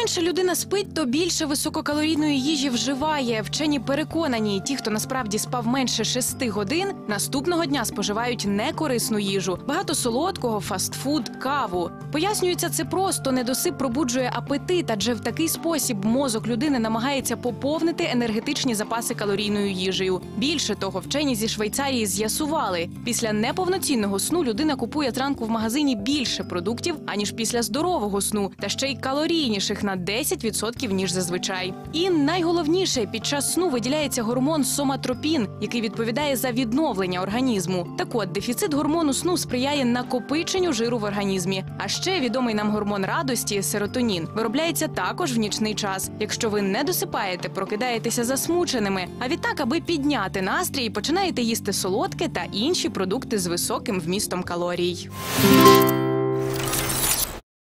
менше людина спить, то більше висококалорійної їжі вживає. Вчені переконані, ті, хто насправді спав менше шести годин, наступного дня споживають некорисну їжу, багато солодкого, фастфуд, каву. Пояснюється, це просто недосип пробуджує апетит, адже в такий спосіб мозок людини намагається поповнити енергетичні запаси калорійною їжею. Більше того, вчені зі Швейцарії з'ясували, після неповноцінного сну людина купує зранку в магазині більше продуктів аніж після здорового сну, та ще й калорійніших на 10% ніж зазвичай. І найголовніше, під час сну виділяється гормон соматропін, який відповідає за відновлення організму. Так от дефіцит гормону сну сприяє накопиченню жиру в організмі. А ще відомий нам гормон радості серотонін виробляється також в нічний час. Якщо ви не досипаєте, прокидаєтеся засмученими. А відтак, аби підняти настрій, починаєте їсти солодке та інші продукти з високим вмістом калорій.